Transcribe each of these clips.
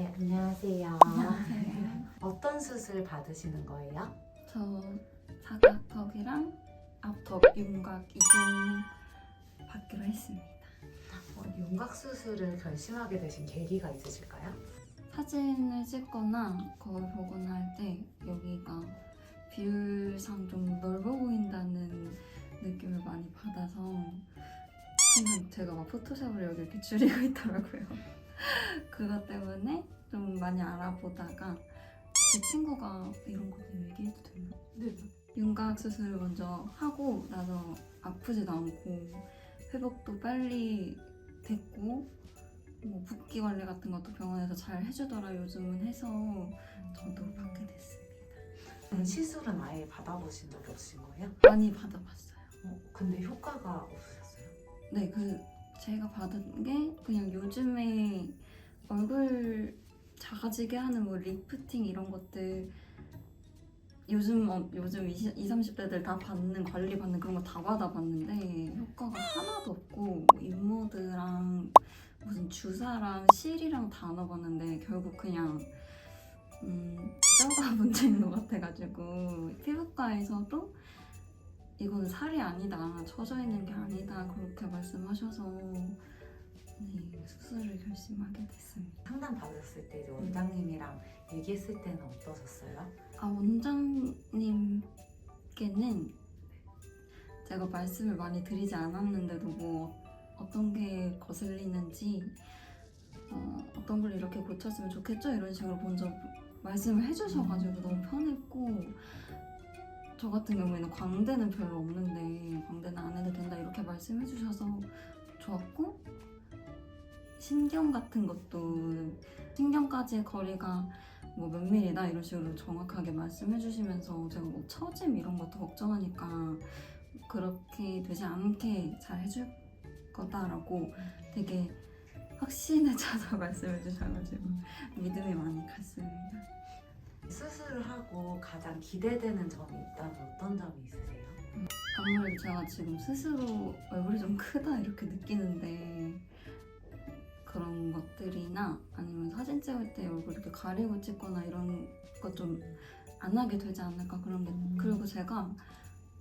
네, 안녕하세요. 안녕하세요. 어떤 수술 받으시는 거예요? 저 사각턱이랑 앞턱 윤곽 이종 받기로 했습니다. 어, 윤곽 수술을 결심하게 되신 계기가 있으실까요? 사진을 찍거나 거울 보거나 할 때 여기가 비율상 좀 넓어 보인다는 느낌을 많이 받아서 순간 제가 막 포토샵으로 여기 이렇게 줄이고 있더라고요. 그것 때문에 좀 많이 알아보다가 제 친구가 이런 거 얘기해도 되나? 네. 윤곽 수술을 먼저 하고 나서 아프지도 않고 회복도 빨리 됐고 뭐 붓기 관리 같은 것도 병원에서 잘 해주더라 요즘은 해서 저도 받게 됐습니다. 그럼 시술은 아예 받아보신 적이 없으신 거예요? 많이 받아봤어요. 어, 근데 효과가 없으셨어요? 네, 그 제가 받은 게 그냥 요즘에 얼굴 작아지게 하는 뭐 리프팅 이런 것들 요즘 어, 요즘 20, 20, 30대들 다 받는 관리 받는 그런 거 다 받아봤는데 효과가 하나도 없고 뭐 인모드랑 무슨 주사랑 실이랑 다 넣어봤는데 결국 그냥 음, 뼈가 문제인 것 같아가지고 피부과에서도 이건 살이 아니다, 처져 있는 게 아니다 그렇게 말씀하셔서 네, 수술을 결심하게 됐습니다. 상담 받으셨을 때 이제 원장님이랑 얘기했을 때는 어떠셨어요? 아 원장님께는 제가 말씀을 많이 드리지 않았는데도 뭐 어떤 게 거슬리는지 어, 어떤 걸 이렇게 고쳤으면 좋겠죠 이런 식으로 먼저 말씀을 해주셔가지고 너무 편했고 저 같은 경우에는 광대는 별로 없는데 광대는 안 해도 된다 이렇게 말씀해 주셔서 좋았고 신경 같은 것도 신경까지의 거리가 뭐 몇 밀이다 이런 식으로 정확하게 말씀해 주시면서 제가 뭐 처짐 이런 것도 걱정하니까 그렇게 되지 않게 잘 해줄 거다라고 되게 확신에 차서 말씀해 주셔가지고 믿음이 많이 갔습니다. 수술을 하고 가장 기대되는 점이 있다면 어떤 점이 있으세요? 아무래도 제가 지금 스스로 얼굴이 좀 크다 이렇게 느끼는데 그런 것들이나 아니면 사진 찍을 때 얼굴 이렇게 가리고 찍거나 이런 것좀안 하게 되지 않을까 그런 게 그리고 제가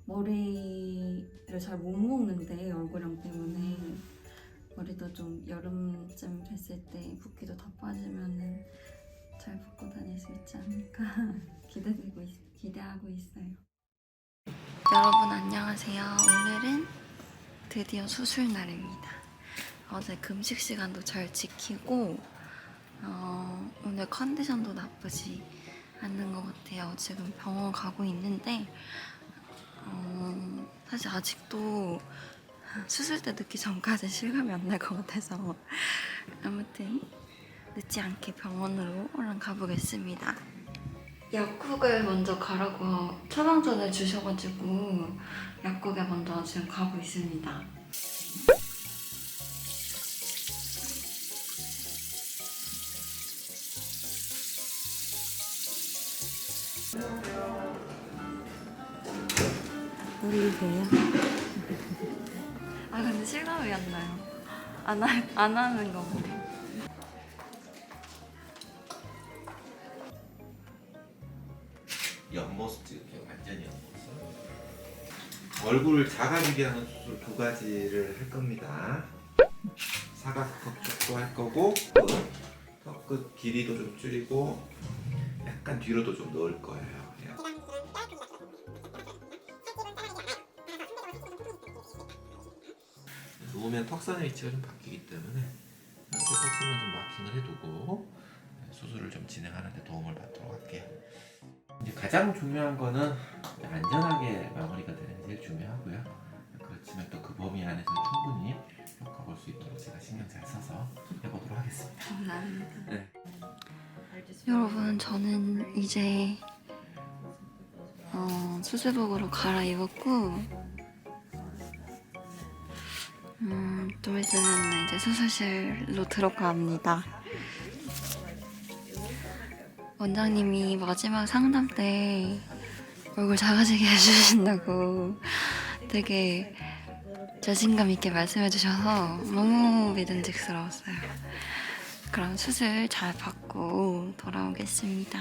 머리를 잘못 묶는데 얼굴형 때문에 머리도 좀 여름쯤 됐을 때 붓기도 다 빠지면은 잘 붓고 있지 않을까 기대되고 있, 기대하고 있어요. 여러분 안녕하세요. 오늘은 드디어 수술 날입니다. 어제 금식 시간도 잘 지키고 어, 오늘 컨디션도 나쁘지 않는 것 같아요. 지금 병원 가고 있는데 어, 사실 아직도 수술 때 늦기 전까지 실감이 안 날 것 같아서 아무튼 늦지 않게 병원으로 얼른 가보겠습니다. 약국을 먼저 가라고 처방전을 주셔가지고 약국에 먼저 지금 가고 있습니다. 우리세요? 아 근데 실감이 안 나요. 안, 하, 안 하는 거 보고. 옆모습 찍을게요. 완전히 옆모습. 얼굴을 작아지게 하는 수술 두 가지를 할 겁니다. 사각턱 쪽도 할 거고 턱끝 길이도 좀 줄이고 약간 뒤로도 좀 넣을 거예요. 예. 누우면 턱선의 위치가 좀 바뀌기 때문에 이렇게 턱선만 좀 마킹을 해두고 수술을 좀 진행하는 데 도움을 받도록 할게요. 이제 가장 중요한 거는 안전하게 마무리가 되는 게 제일 중요하고요. 그렇지만 또 그 범위 안에서 충분히 효과 볼 수 있도록 제가 신경 잘 써서 해보도록 하겠습니다. 감사합니다. 네. 여러분 저는 이제 어, 수술복으로 갈아입었고 음, 좀 있으면 이제 수술실로 들어갑니다. 원장님이 마지막 상담 때 얼굴 작아지게 해주신다고 되게 자신감 있게 말씀해 주셔서 너무 믿음직스러웠어요. 그럼 수술 잘 받고 돌아오겠습니다.